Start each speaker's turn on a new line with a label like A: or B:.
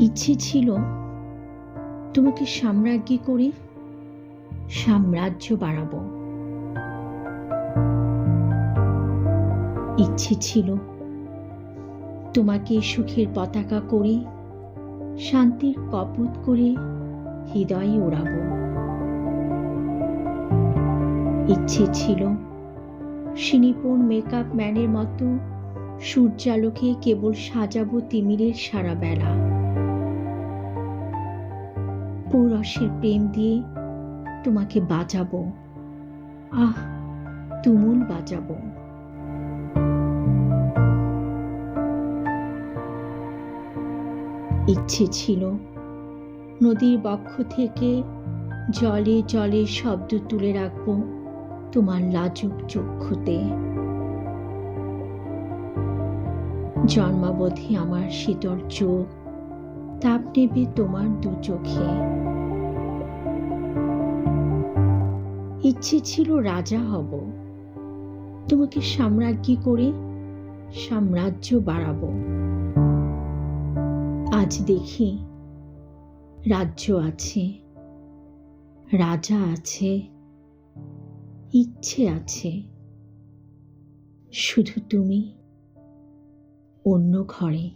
A: ইচ্ছে ছিল তোমাকে সাম্রাজ্ঞী করে সাম্রাজ্য বাড়াবো। ইচ্ছে ছিল তোমাকে সুখের পতাকা করে, শান্তির কপত করে হৃদয়ে ওড়াবো। ইচ্ছে ছিল সিনিপন মেকআপ ম্যানের মতো সূর্যালোকে কেবল সাজাবো তিমিরের সারা বেলা। পৌরসের প্রেম দিয়ে তোমাকে বাজাবো আহ, তুমুল বাজাবো ইচ্ছে ছিল নদীর বক্ষ থেকে জলে জলে শব্দ তুলে রাখব তোমার লাজুক চক্ষুতে। জন্মাবধি আমার শীতল চোখ তাপ নেবে তোমার দু চোখে। ইচ্ছে ছিল রাজা হব। তোমাকে সাম্রাজ্ঞী করে সাম্রাজ্য বাড়াবো। আজ দেখি রাজ্য আছে, রাজা আছে, ইচ্ছে আছে। শুধু তুমি অন্য ঘরে।